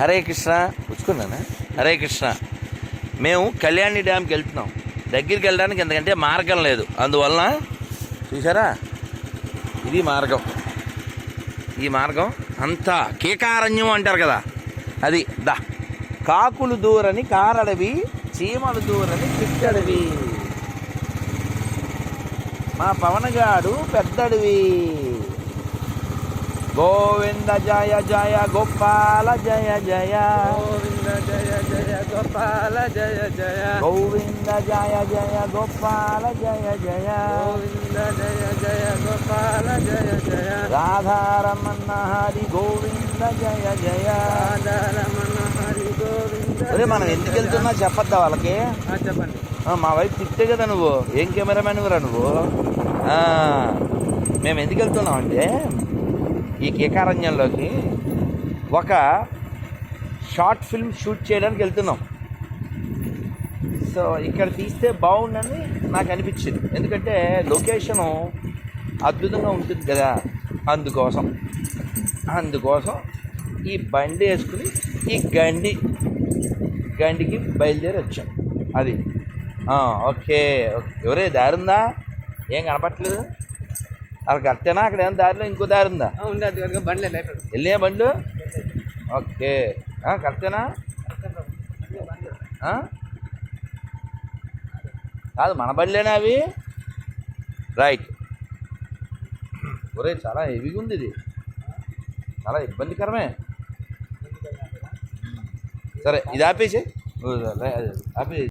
హరే కృష్ణ. పుచ్చుకున్నానా? హరే కృష్ణ. మేము కళ్యాణి డ్యామ్కి వెళ్తున్నాం. దగ్గరికి వెళ్ళడానికి ఎందుకంటే మార్గం లేదు. అందువలన చూసారా ఇది మార్గం. ఈ మార్గం అంతా కీకారణ్యం అంటారు కదా. అది దా. కాకులు దూరని కారడవి చీమలు దూరని చిట్టడవి మా పవనగాడు పెద్దడివి. గోవింద జయ జయ గోపాల జయ జయ. గోవింద జయ జయ గోపాల జయ జయ. గోవింద జయ జయ గోపాల జయ జయ. గోవింద జయ జయ గోపాల జయ జయ. రాధారమణ హరి గోవింద జయ జయ. రాధారమణ హరి గోవింద అరే మనం ఎందుకు వెళ్తున్నా చెప్పొద్దా వాళ్ళకి? చెప్పండి. మా వైపు తిట్టే కదా నువ్వు. ఏం కెమెరామెన్ రా నువ్వు? మేము ఎందుకు వెళ్తున్నాం అంటే ఈ కీకారణ్యంలోకి ఒక షార్ట్ ఫిల్మ్ షూట్ చేయడానికి వెళ్తున్నాం. సో ఇక్కడ తీస్తే బాగుందని నాకు అనిపించింది. ఎందుకంటే లొకేషను అద్భుతంగా ఉంటుంది కదా. అందుకోసం అందుకోసం ఈ బండి వేసుకుని ఈ గండి గండికి బయలుదేరి వచ్చాం. అది. ఓకే. ఎవరే దారుందా? ఏం కనపట్లేదు అది కరెక్టేనా అక్కడ ఏమైనా దారిలో ఇంకో దారి ఉందా? బండ్లే వెళ్ళే బండ్లు? ఓకే. కరెక్టేనా? కాదు మన బండ్లేనా అవి? రైట్. ఒరే చాలా హెవీగా ఉంది ఇది. చాలా ఇబ్బందికరమే. సరే ఇది ఆపేసి ఆపేసి